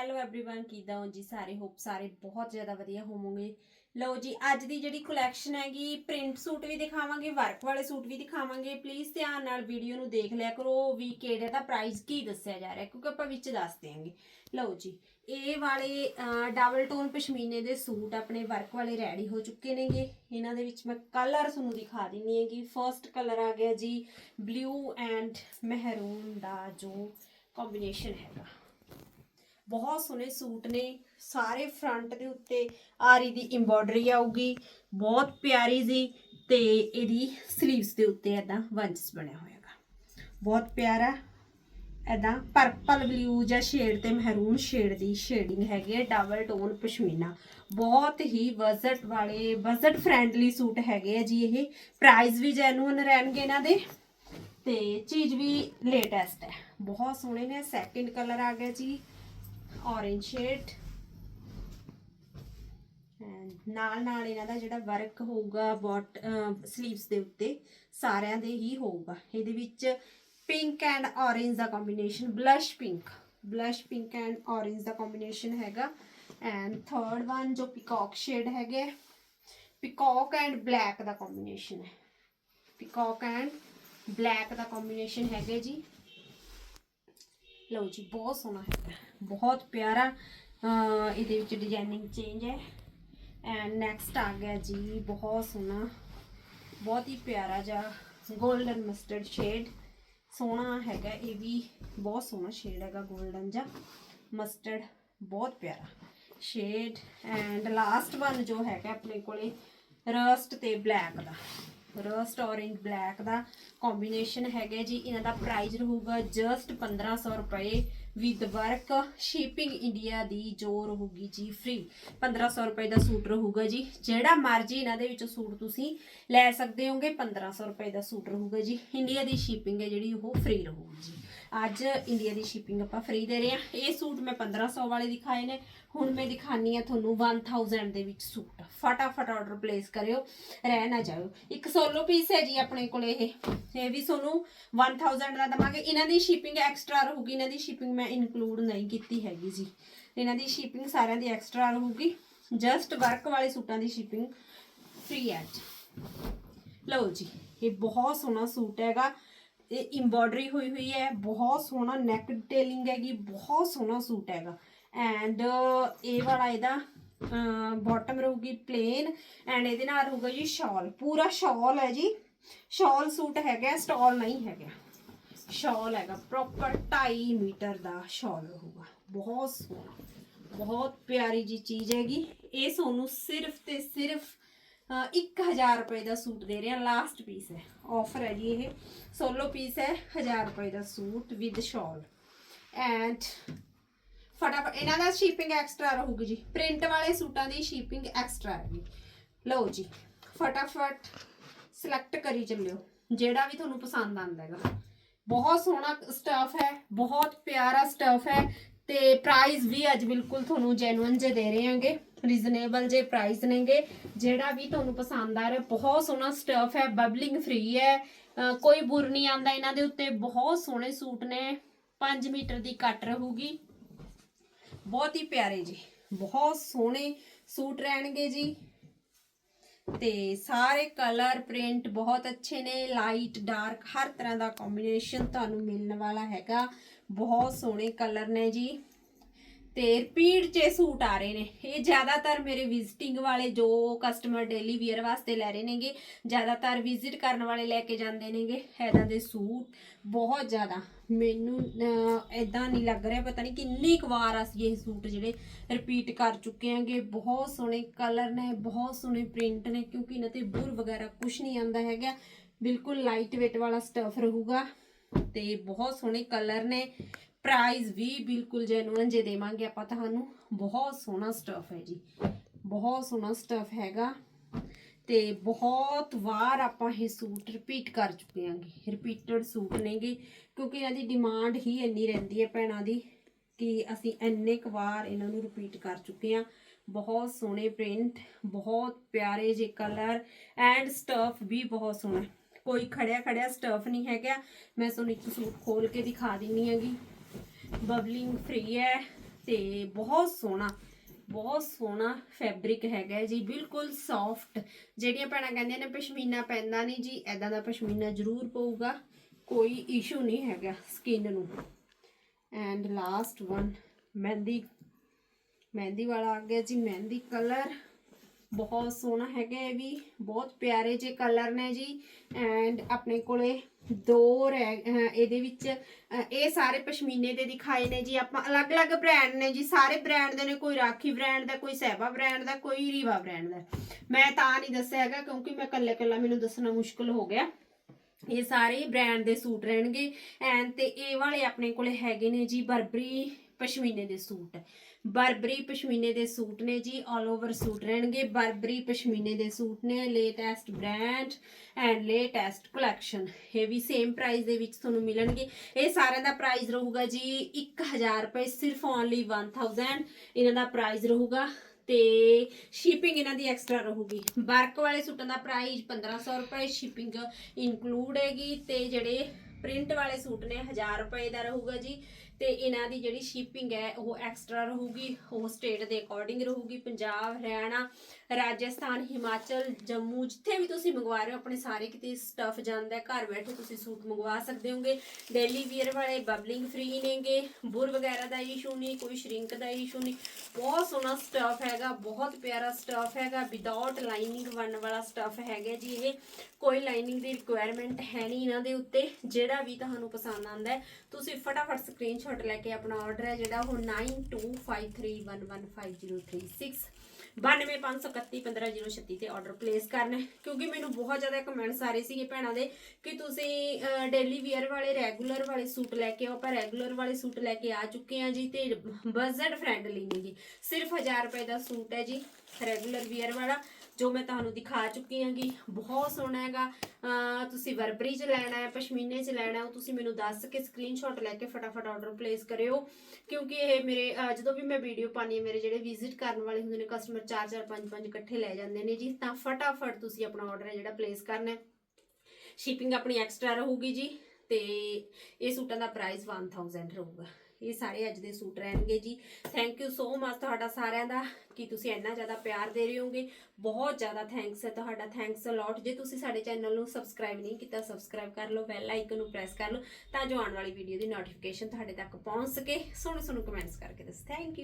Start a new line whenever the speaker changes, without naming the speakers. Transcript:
Hello everyone ਕਿਦਾਂ ਹੋ ਜੀ ਸਾਰੇ ਹੋਪ ਸਾਰੇ ਬਹੁਤ ਜ਼ਿਆਦਾ ਵਧੀਆ ਹੋਵੋਗੇ ਲਓ ਜੀ ਅੱਜ ਦੀ ਜਿਹੜੀ ਕਲੈਕਸ਼ਨ ਹੈਗੀ ਪ੍ਰਿੰਟ ਸੂਟ ਵੀ ਦਿਖਾਵਾਂਗੇ ਵਰਕ ਵਾਲੇ ਸੂਟ ਵੀ ਦਿਖਾਵਾਂਗੇ ਪਲੀਜ਼ ਧਿਆਨ ਨਾਲ ਵੀਡੀਓ ਨੂੰ ਦੇਖ ਲਿਆ ਕਰੋ ਵੀ ਕਿਹੜੇ ਦਾ ਪ੍ਰਾਈਸ ਕੀ ਦੱਸਿਆ ਜਾ ਰਿਹਾ ਕਿਉਂਕਿ ਆਪਾਂ ਵਿੱਚ ਦੱਸ ਦਿਆਂਗੇ ਲਓ ਜੀ ਇਹ ਵਾਲੇ ਡਬਲ ਟੋਨ ਪਸ਼ਮੀਨੇ ਦੇ ਸੂਟ ਆਪਣੇ ਵਰਕ ਵਾਲੇ ਰੈਡੀ ਹੋ ਚੁੱਕੇ ਨੇਗੇ ਇਹਨਾਂ ਦੇ ਵਿੱਚ ਮੈਂ ਕਲਰ ਤੁਹਾਨੂੰ ਦਿਖਾ ਦਿੰਨੀ ਹੈਗੀ ਫਰਸਟ ਕਲਰ ਆ ਗਿਆ ਜੀ ਬਲੂ ਐਂਡ ਮਹਿਰੂਨ ਦਾ ਜੋ ਕੰਬੀਨੇਸ਼ਨ ਹੈਗਾ ਬਹੁਤ ਸੋਹਣੇ ਸੂਟ ਨੇ, ਸਾਰੇ ਫਰੰਟ ਦੇ ਉੱਤੇ ਆਰੀ ਦੀ ਐਮਬੋਡਰੀ ਆਊਗੀ, ਬਹੁਤ ਪਿਆਰੀ ਜੀ, ਤੇ ਇਹਦੀ 슬ੀਵਸ ਦੇ ਉੱਤੇ ਐਦਾਂ ਵੰਚਸ ਬਣਿਆ ਹੋਇਆਗਾ ਬਹੁਤ ਪਿਆਰਾ ਐਦਾਂ ਪਰਪਲ ਬਲੂ ਜਾਂ ਸ਼ੇਡ ਤੇ ਮਹਿਰੂਨ ਸ਼ੇਡ ਦੀ ਸ਼ੇਡਿੰਗ ਹੈਗੀ ਹੈ ਡਬਲ ਟੋਨ ਪਸ਼ਮੀਨਾ। ਬਹੁਤ ਹੀ ਬਜਟ ਵਾਲੇ ਬਜਟ ਫ੍ਰੈਂਡਲੀ ਸੂਟ ਹੈਗੇ ਆ ਜੀ ਇਹ ਪ੍ਰਾਈਸ ਵੀ ਜੈਨੂਨ ਰਹਿਣਗੇ ਇਹਨਾਂ ਦੇ, ਤੇ ਚੀਜ਼ ਵੀ ਲੇਟੈਸਟ ਹੈ। ਬਹੁਤ ਸੋਹਣੇ ਨੇ ਸੈਕਿੰਡ ਕਲਰ ਆ ਗਿਆ ਜੀ। Orange shade. ਐਂਡ ਨਾਲ ਨਾਲ ਇਹਨਾਂ ਦਾ ਜਿਹੜਾ ਵਰਕ ਹੋਊਗਾ ਬੋਟ 슬ੀਵਸ ਦੇ ਉੱਤੇ ਸਾਰਿਆਂ ਦੇ ਹੀ ਹੋਊਗਾ। ਇਹਦੇ ਵਿੱਚ pink and orange the combination blush pink blush pink and orange ਦਾ ਕੰਬੀਨੇਸ਼ਨ ਹੈਗਾ। ਐਂਡ ਥਰਡ ਵਨ ਜੋ ਪਿਕੌਕ ਸ਼ੇਡ ਹੈਗੇ ਪਿਕੌਕ ਐਂਡ ਬਲੈਕ ਦਾ ਕੰਬੀਨੇਸ਼ਨ ਹੈ। ਪਿਕੌਕ ਐਂਡ ਬਲੈਕ ਦਾ ਕੰਬੀਨੇਸ਼ਨ ਹੈਗੇ ਜੀ। ਲਓ ਜੀ, ਬਹੁਤ ਸੋਹਣਾ ਹੈਗਾ ਬਹੁਤ ਪਿਆਰਾ ਇਹਦੇ ਵਿੱਚ ਡਿਜ਼ਾਈਨਿੰਗ ਚੇਂਜ ਹੈ। ਐਂਡ ਨੈਕਸਟ ਆ ਗਿਆ ਜੀ, ਬਹੁਤ ਸੋਹਣਾ, ਬਹੁਤ ਹੀ ਪਿਆਰਾ ਜਿਹਾ 골ਡਨ ਮਸਟਰਡ ਸ਼ੇਡ ਸੋਹਣਾ ਹੈਗਾ, ਇਹ ਵੀ ਬਹੁਤ ਸੋਹਣਾ ਸ਼ੇਡ ਹੈਗਾ 골ਡਨ ਜਿਹਾ ਮਸਟਰਡ ਬਹੁਤ ਪਿਆਰਾ ਸ਼ੇਡ ਐਂਡ ਲਾਸਟ ਵਨ ਜੋ ਹੈਗਾ ਆਪਣੇ ਕੋਲੇ ਰਸਟ ਤੇ ਬਲੈਕ ਦਾ। ਰਸਟ ਔਰੇਂਜ ਬਲੈਕ ਦਾ ਕੰਬੀਨੇਸ਼ਨ ਹੈਗਾ ਜੀ। ਇਹਨਾਂ ਦਾ ਪ੍ਰਾਈਸ ਰਹੂਗਾ ਜਸਟ 1500 ਰੁਪਏ ਵਿਦ ਵਰਕ ਸ਼ਿਪਿੰਗ ਇੰਡੀਆ ਦੀ ਜੋ ਰਹੂਗੀ ਜੀ ਫ੍ਰੀ 1500 ਰੁਪਏ ਦਾ ਸੂਟ ਰਹੂਗਾ ਜੀ। ਜਿਹੜਾ ਮਰਜ਼ੀ ਇਹਨਾਂ ਦੇ ਵਿੱਚੋਂ ਸੂਟ ਤੁਸੀਂ ਲੈ ਸਕਦੇ ਹੋਗੇ 1500 ਰੁਪਏ ਦਾ ਸੂਟ ਰਹੂਗਾ ਜੀ। ਇੰਡੀਆ ਦੀ ਸ਼ਿਪਿੰਗ ਹੈ ਜਿਹੜੀ, ਉਹ ਫ੍ਰੀ ਰਹੂਗੀ ਜੀ। ਅੱਜ ਇੰਡੀਆ ਦੀ ਸ਼ਿਪਿੰਗ ਆਪਾਂ ਫ੍ਰੀ ਦੇ ਰਹੇ ਹਾਂ। ਇਹ ਸੂਟ ਮੈਂ 1500 ਵਾਲੇ ਦਿਖਾਏ ਨੇ। ਹੁਣ ਮੈਂ ਦਿਖਾਨੀ ਆ ਤੁਹਾਨੂੰ 1000 ਦੇ ਵਿੱਚ ਸੂਟ। ਫਟਾਫਟ ਆਰਡਰ ਪਲੇਸ ਕਰਿਓ। ਰਹਿ ਨਾ ਜਾਇਓ। ਇੱਕ ਸੋਲੋ ਪੀਸ ਹੈ ਜੀ ਆਪਣੇ ਕੋਲ ਇਹ। ਇਹ ਵੀ ਤੁਹਾਨੂੰ 1000 ਦਾ ਦਵਾਂਗੇ। ਇਹਨਾਂ ਦੀ ਸ਼ਿਪਿੰਗ ਐਕਸਟਰਾ ਰਹੂਗੀ। ਇਹਨਾਂ ਦੀ ਸ਼ਿਪਿੰਗ ਮੈਂ ਇਨਕਲੂਡ ਨਹੀਂ ਕੀਤੀ ਹੈਗੀ ਜੀ। ਇਹਨਾਂ ਦੀ ਸ਼ਿਪਿੰਗ ਸਾਰਿਆਂ ਦੀ ਐਕਸਟਰਾ ਰਹੂਗੀ। ਜਸਟ ਵਰਕ ਵਾਲੇ ਸੂਟਾਂ ਦੀ ਸ਼ਿਪਿੰਗ ਫ੍ਰੀ ਹੈ ਜੀ। ਲਓ ਜੀ, ਇਹ ਬਹੁਤ ਸੋਹਣਾ ਸੂਟ ਹੈਗਾ। ਇਹ ਐਮਬੋਡਰੀ ਹੋਈ ਹੋਈ ਹੈ, ਬਹੁਤ ਸੋਹਣਾ ਨੈਕ ਡਿਟੇਲਿੰਗ ਹੈਗੀ, ਬਹੁਤ ਸੋਹਣਾ ਸੂਟ ਹੈਗਾ। ਐਂਡ ਇਹ ਵਾਲਾ ਇਹਦਾ ਬਾਟਮ ਰਹੂਗੀ ਪਲੇਨ ਐਂਡ ਇਹਦੇ ਨਾਲ ਰਹੂਗਾ ਜੀ ਸ਼ਾਲ ਪੂਰਾ ਸ਼ਾਲ ਹੈ ਜੀ। ਸ਼ਾਲ ਸੂਟ ਹੈਗਾ ਸਟਾਲ ਨਹੀਂ ਹੈਗਾ। ਸ਼ਾਲ ਹੈਗਾ ਪ੍ਰੋਪਰ 2.5 ਮੀਟਰ ਦਾ ਸ਼ਾਲ ਰਹੂਗਾ। ਬਹੁਤ ਸੋਹਣਾ, ਬਹੁਤ ਪਿਆਰੀ ਜੀ ਚੀਜ਼ ਹੈਗੀ। ਇਹ ਤੁਹਾਨੂੰ ਸਿਰਫ ਤੇ ਸਿਰਫ 1000 ਰੁਪਏ ਦਾ ਸੂਟ ਦੇ ਰਹੇ ਹਾਂ ਲਾਸਟ ਪੀਸ ਹੈ। ਆਫਰ ਹੈ ਜੀ ਇਹ। ਸੋਲੋ ਪੀਸ ਹੈ 1000 ਰੁਪਏ ਦਾ ਸੂਟ ਵਿਦ ਸ਼ਾਲ ਐਂਡ ਫਟਾਫਟ, ਇਹਨਾਂ ਦਾ ਸ਼ਿਪਿੰਗ ਐਕਸਟਰਾ ਰਹੂਗੀ ਜੀ। ਪ੍ਰਿੰਟ ਵਾਲੇ ਸੂਟਾਂ ਦੀ ਸ਼ਿਪਿੰਗ ਐਕਸਟਰਾ ਹੈਗੀ ਲਓ ਜੀ, ਫਟਾਫਟ ਸਿਲੈਕਟ ਕਰੀ ਚੱਲਿਓ। ਜਿਹੜਾ ਵੀ ਤੁਹਾਨੂੰ ਪਸੰਦ ਆਉਂਦਾ ਹੈਗਾ। ਬਹੁਤ ਸੋਹਣਾ ਸਟਫ ਹੈ, ਬਹੁਤ ਪਿਆਰਾ ਸਟਫ ਹੈ। ਤੇ ਪ੍ਰਾਈਸ ਵੀ ਅੱਜ ਬਿਲਕੁਲ ਤੁਹਾਨੂੰ ਜੈਨੂਇਨ ਜੇ ਦੇ ਰਹੇ ਹਾਂਗੇ ਰੀਜ਼ਨੇਬਲ ਜੇ ਪ੍ਰਾਈਸ ਨੇਗੇ, ਜਿਹੜਾ ਵੀ ਤੁਹਾਨੂੰ ਪਸੰਦ ਆ ਰਿਹਾ, ਬਹੁਤ ਸੋਹਣਾ ਸਟਫ ਹੈ ਬਬਲਿੰਗ ਫ੍ਰੀ ਹੈ ਕੋਈ ਬੁਰ ਨਹੀਂ ਆਂਦਾ ਇਹਨਾਂ ਦੇ ਉੱਤੇ, ਬਹੁਤ ਸੋਹਣੇ ਸੂਟ ਨੇ 5 ਮੀਟਰ ਦੀ ਕੱਟ ਰਹੂਗੀ। ਬਹੁਤ ਹੀ ਪਿਆਰੇ ਜੀ, ਬਹੁਤ ਸੋਹਣੇ ਸੂਟ ਰਹਿਣਗੇ ਜੀ। ਤੇ ਸਾਰੇ ਕਲਰ ਪ੍ਰਿੰਟ ਬਹੁਤ ਅੱਛੇ ਨੇ ਲਾਈਟ ਡਾਰਕ ਹਰ ਤਰ੍ਹਾਂ ਦਾ ਕੰਬੀਨੇਸ਼ਨ ਤੁਹਾਨੂੰ ਮਿਲਣ ਵਾਲਾ ਹੈਗਾ। ਬਹੁਤ ਸੋਹਣੇ ਕਲਰ ਨੇ ਜੀ। ਤੇ ਰਿਪੀਟ 'ਚ ਇਹ ਸੂਟ ਆ ਰਹੇ ਨੇ। ਇਹ ਜ਼ਿਆਦਾਤਰ ਮੇਰੇ ਵਿਜ਼ਿਟਿੰਗ ਵਾਲੇ ਜੋ ਕਸਟਮਰ ਡੇਲੀ ਵੀਅਰ ਵਾਸਤੇ ਲੈ ਰਹੇ ਨੇਗੇ, ਜ਼ਿਆਦਾਤਰ ਵਿਜ਼ਿਟ ਕਰਨ ਵਾਲੇ ਲੈ ਕੇ ਜਾਂਦੇ ਨੇਗੇ। ਐਦਾਂ ਦੇ ਸੂਟ ਬਹੁਤ ਜ਼ਿਆਦਾ। ਮੈਨੂੰ ਐਦਾਂ ਨਹੀਂ ਲੱਗ ਰਿਹਾ, ਪਤਾ ਨਹੀਂ ਕਿੰਨੀ ਕੁ ਵਾਰ ਅਸੀਂ ਇਹ ਸੂਟ ਜਿਹੜੇ ਰਿਪੀਟ ਕਰ ਚੁੱਕੇ ਆਂਗੇ ਬਹੁਤ ਸੋਹਣੇ ਕਲਰ ਨੇ, ਬਹੁਤ ਸੋਹਣੇ ਪ੍ਰਿੰਟ ਨੇ, ਕਿਉਂਕਿ ਇਹਨਾਂ ਤੇ ਬੁਰ ਵਗੈਰਾ ਕੁਝ ਨਹੀਂ ਆਂਦਾ ਹੈਗਾ। ਬਿਲਕੁਲ ਲਾਈਟ weight ਵਾਲਾ ਸਟਫ ਰਹੂਗਾ ਤੇ ਬਹੁਤ ਸੋਹਣੇ ਕਲਰ ਨੇ। ਪ੍ਰਾਈਸ ਵੀ ਬਿਲਕੁਲ ਜੈਨੂਨ ਜੇ ਦੇਵਾਂਗੇ ਆਪਾਂ, ਤੁਹਾਨੂੰ ਬਹੁਤ ਸੋਹਣਾ ਸਟਫ ਹੈ ਜੀ। ਬਹੁਤ ਸੋਹਣਾ ਸਟਫ ਹੈਗਾ ਤੇ ਬਹੁਤ ਵਾਰ ਆਪਾਂ ਇਹ ਸੂਟ ਰਿਪੀਟ ਕਰ ਚੁੱਕੇ ਆਂਗੇ ਰਿਪੀਟਡ ਸੂਟ ਨੇਗੇ, ਕਿਉਂਕਿ ਇਹਨਾਂ ਦੀ ਡਿਮਾਂਡ ਹੀ ਇੰਨੀ ਰਹਿੰਦੀ ਹੈ ਭੈਣਾਂ ਦੀ ਕਿ ਅਸੀਂ ਇੰਨੇ ਕੁ ਵਾਰ ਇਹਨਾਂ ਨੂੰ ਰਿਪੀਟ ਕਰ ਚੁੱਕੇ ਆ ਬਹੁਤ ਸੋਹਣੇ ਪ੍ਰਿੰਟ ਬਹੁਤ ਪਿਆਰੇ ਜੇ ਕਲਰ ਐਂਡ ਸਟਫ ਵੀ ਬਹੁਤ ਸੋਹਣਾ। ਕੋਈ ਖੜਿਆ ਖੜਿਆ ਸਟਫ ਨਹੀਂ ਹੈਗਾ। ਮੈਂ ਤੁਹਾਨੂੰ ਇੱਕ ਸੂਟ ਖੋਲ ਕੇ ਦਿਖਾ ਦਿੰਨੀ ਹੈਗੀ। ਬਬਲਿੰਗ ਫ੍ਰੀ ਹੈ ਤੇ ਬਹੁਤ ਸੋਹਣਾ ਬਹੁਤ ਸੋਹਣਾ ਫੈਬਰਿਕ ਹੈਗਾ ਜੀ, ਬਿਲਕੁਲ ਸੌਫਟ ਜਿਹੜੀਆਂ ਭੈਣਾਂ ਕਹਿੰਦੀਆਂ ਨੇ ਪਸ਼ਮੀਨਾ ਪੈਂਦਾ ਨਹੀਂ ਜੀ ਐਦਾਂ ਦਾ ਪਸ਼ਮੀਨਾ ਜ਼ਰੂਰ ਪਊਗਾ, ਕੋਈ ਇਸ਼ੂ ਨਹੀਂ ਹੈਗਾ ਸਕਿਨ ਨੂੰ। ਐਂਡ ਲਾਸਟ ਵਨ ਮਹਿੰਦੀ ਮਹਿੰਦੀ ਵਾਲਾ ਆ ਗਿਆ ਜੀ, ਮਹਿੰਦੀ ਕਲਰ ਬਹੁਤ ਸੋਹਣਾ ਹੈਗਾ ਇਹ ਵੀ, ਬਹੁਤ ਪਿਆਰੇ ਜੇ ਕਲਰ ਨੇ ਜੀ। ਐਂਡ ਆਪਣੇ ਕੋਲੇ ਦੋ ਰਹਿ- ਇਹਦੇ ਵਿੱਚ ਇਹ ਸਾਰੇ ਪਸ਼ਮੀਨੇ ਦੇ ਦਿਖਾਏ ਨੇ ਜੀ। ਆਪਾਂ ਅਲੱਗ-ਅਲੱਗ ਬ੍ਰਾਂਡ ਨੇ ਜੀ। ਸਾਰੇ ਬ੍ਰਾਂਡ ਦੇ ਨੇ, ਕੋਈ ਰਾਖੀ ਬ੍ਰਾਂਡ ਦਾ, ਕੋਈ ਸਹਿਬਾ ਬ੍ਰਾਂਡ ਦਾ, ਕੋਈ ਰੀਵਾ ਬ੍ਰਾਂਡ ਦਾ। ਮੈਂ ਤਾਂ ਨਹੀਂ ਦੱਸਿਆ ਹੈਗਾ, ਕਿਉਂਕਿ ਮੈਂ ਕੱਲੇ-ਕੱਲਾ ਮੈਨੂੰ ਦੱਸਣਾ ਮੁਸ਼ਕਲ ਹੋ ਗਿਆ। ਇਹ ਸਾਰੇ ਬ੍ਰਾਂਡ ਦੇ ਸੂਟ ਰਹਿਣਗੇ। ਐਂਡ ਤੇ ਇਹ ਵਾਲੇ ਆਪਣੇ ਕੋਲੇ ਹੈਗੇ ਨੇ ਜੀ ਬਰਬਰੀ ਪਸ਼ਮੀਨੇ ਦੇ ਸੂਟ। ਬਰਬਰੀ ਪਸ਼ਮੀਨੇ ਦੇ ਸੂਟ ਨੇ ਜੀ ਆਲ ਓਵਰ ਸੂਟ ਰਹਿਣਗੇ। ਬਰਬਰੀ ਪਸ਼ਮੀਨੇ ਦੇ ਸੂਟ ਨੇ latest brand and latest collection ਇਹ ਵੀ ਸੇਮ ਪ੍ਰਾਈਸ ਦੇ ਵਿੱਚ ਤੁਹਾਨੂੰ ਮਿਲਣਗੇ। ਇਹ ਸਾਰਿਆਂ ਦਾ ਪ੍ਰਾਈਸ ਰਹੂਗਾ ਜੀ 1000 ਰੁਪਏ, ਸਿਰਫ ਓਨਲੀ 1000 ਇਹਨਾਂ ਦਾ ਪ੍ਰਾਈਸ ਰਹੂਗਾ ਤੇ ਸ਼ਿਪਿੰਗ ਇਹਨਾਂ ਦੀ ਐਕਸਟਰਾ ਰਹੂਗੀ। ਵਰਕ ਵਾਲੇ ਸੂਟਾਂ ਦਾ ਪ੍ਰਾਈਸ 1500 ਰੁਪਏ ਸ਼ਿਪਿੰਗ ਇਨਕਲੂਡ ਹੈਗੀ ਤੇ ਜਿਹੜੇ ਪ੍ਰਿੰਟ ਵਾਲੇ ਸੂਟ ਨੇ 1000 ਰੁਪਏ ਦਾ ਰਹੂਗਾ ਜੀ। ਤੇ ਇਹਨਾਂ ਦੀ ਜਿਹੜੀ ਸ਼ਿਪਿੰਗ ਹੈ ਉਹ ਐਕਸਟਰਾ ਰਹੂਗੀ, ਉਹ ਸਟੇਟ ਦੇ ਅਕੋਰਡਿੰਗ ਰਹੂਗੀ, ਪੰਜਾਬ, ਹਰਿਆਣਾ ਰਾਜਸਥਾਨ, ਹਿਮਾਚਲ, ਜੰਮੂ, ਜਿੱਥੇ ਵੀ ਤੁਸੀਂ ਮੰਗਵਾ ਰਹੇ ਹੋ, ਆਪਣੇ ਸਾਰੇ ਕਿਤੇ ਸਟਫ ਜਾਂਦਾ ਹੈ। ਘਰ ਬੈਠੇ ਤੁਸੀਂ ਸੂਟ ਮੰਗਵਾ ਸਕਦੇ ਹੋਗੇ। ਡੇਲੀ ਵੀਅਰ ਵਾਲੇ ਬਬਲਿੰਗ ਫ੍ਰੀ ਨੇਗੇ। ਬੁਰ ਵਗੈਰਾ ਦਾ ਇਸ਼ੂ ਨਹੀਂ, ਕੋਈ ਸ਼ਰਿੰਕ ਦਾ ਇਸ਼ੂ ਨਹੀਂ। ਬਹੁਤ ਸੋਹਣਾ ਸਟਫ ਹੈਗਾ, ਬਹੁਤ ਪਿਆਰਾ ਸਟਫ ਹੈਗਾ। ਵਿਦਆਊਟ ਲਾਈਨਿੰਗ ਬਣਨ ਵਾਲਾ ਸਟਫ ਹੈਗਾ ਜੀ ਇਹ। ਕੋਈ ਲਾਈਨਿੰਗ ਦੀ ਰਿਕੁਆਇਰਮੈਂਟ ਹੈ ਨਹੀਂ ਇਹਨਾਂ ਦੇ ਉੱਤੇ, ਜਿਹੜਾ ਵੀ ਤੁਹਾਨੂੰ ਪਸੰਦ ਆਉਂਦਾ ਹੈ। ਤੁਸੀਂ ਫਟਾਫਟ ਸਕਰੀਨਸ਼ਾਟ ਲੈ ਕੇ ਆਪਣਾ ਆਰਡਰ ਹੈ, ਜਿਹੜਾ ਉਹ 9253115036 9253315036 ਤੇ ਆਰਡਰ ਪਲੇਸ ਕਰਨਾ ਕਿਉਂਕਿ ਮੈਨੂੰ ਬਹੁਤ ਜ਼ਿਆਦਾ ਕਮੈਂਟਸ ਆ ਰਹੇ ਸੀਗੇ ਭੈਣਾਂ ਦੇ ਕਿ ਤੁਸੀਂ ਡੇਲੀ ਵੀਅਰ ਵਾਲੇ ਰੈਗੂਲਰ ਵਾਲੇ ਸੂਟ ਲੈ ਕੇ ਆਓ। ਪਰ ਰੈਗੂਲਰ ਵਾਲੇ ਸੂਟ ਲੈ ਕੇ ਆ ਚੁੱਕੇ ਆ ਜੀ ਤੇ ਬਜਟ ਫ੍ਰੈਂਡਲੀ ਨੇ ਜੀ। ਸਿਰਫ 1000 ਰੁਪਏ ਦਾ ਸੂਟ ਹੈ ਜੀ ਰੈਗੂਲਰ ਵੀਅਰ ਵਾਲਾ। ਜੋ ਮੈਂ ਤੁਹਾਨੂੰ ਦਿਖਾ ਚੁੱਕੀ ਹਾਂਗੀ, ਬਹੁਤ ਸੋਹਣਾ ਹੈਗਾ। ਤੁਸੀਂ ਵਰਬਰੀ ਚ ਲੈਣਾ ਹੈ, ਪਸ਼ਮੀਨੇ ਚ ਲੈਣਾ ਉਹ ਤੁਸੀਂ ਮੈਨੂੰ ਦੱਸ ਕੇ ਸਕਰੀਨਸ਼ਾਟ ਲੈ ਕੇ ਫਟਾਫਟ ਆਰਡਰ ਪਲੇਸ ਕਰਿਓ। ਕਿਉਂਕਿ ਇਹ ਮੇਰੇ ਜਦੋਂ ਵੀ ਮੈਂ ਵੀਡੀਓ ਪਾਣੀ ਹੈ, ਮੇਰੇ ਜਿਹੜੇ ਵਿਜ਼ਿਟ ਕਰਨ ਵਾਲੇ ਹੁੰਦੇ ਨੇ ਕਸਟਮਰ 4 4 5 5 ਇਕੱਠੇ ਲੈ ਜਾਂਦੇ ਨੇ ਜੀ। ਤਾਂ ਫਟਾਫਟ ਤੁਸੀਂ ਆਪਣਾ ਆਰਡਰ ਹੈ ਜਿਹੜਾ ਪਲੇਸ ਕਰਨਾ ਹੈ। ਸ਼ਿਪਿੰਗ ਆਪਣੀ ਐਕਸਟਰਾ ਰਹੂਗੀ ਜੀ ਤੇ ਇਹ ਸੂਟਾਂ ਦਾ ਪ੍ਰਾਈਸ 1000 ਰਹੂਗਾ। ਇਹ ਸਾਰੇ ਅੱਜ ਦੇ ਸੂਟ ਰਹਿਣਗੇ ਜੀ। ਥੈਂਕ ਯੂ ਸੋ ਮਚ ਤੁਹਾਡਾ ਸਾਰਿਆਂ ਦਾ ਕਿ ਤੁਸੀਂ ਇੰਨਾ ਜ਼ਿਆਦਾ ਪਿਆਰ ਦੇ ਰਹੇ ਹੋਗੇ। ਬਹੁਤ ਜ਼ਿਆਦਾ ਥੈਂਕਸ ਹੈ ਤੁਹਾਡਾ। ਥੈਂਕਸ ਅ ਜੇ ਤੁਸੀਂ ਸਾਡੇ ਚੈਨਲ ਨੂੰ ਸਬਸਕ੍ਰਾਈਬ ਨਹੀਂ ਕੀਤਾ ਸਬਸਕ੍ਰਾਈਬ ਕਰ ਲਓ ਬੈਲ ਆਈਕਨ ਨੂੰ ਪ੍ਰੈਸ ਕਰ ਲਓ ਤਾਂ ਜੋ ਆਉਣ ਵਾਲੀ ਵੀਡੀਓ ਦੀ ਨੋਟੀਫਿਕੇਸ਼ਨ ਤੁਹਾਡੇ ਤੱਕ ਪਹੁੰਚ ਸਕੇ। ਸੋਹਣੇ ਸੋਹਣੇ ਕਮੈਂਟਸ ਕਰਕੇ ਦੱਸ। Thank you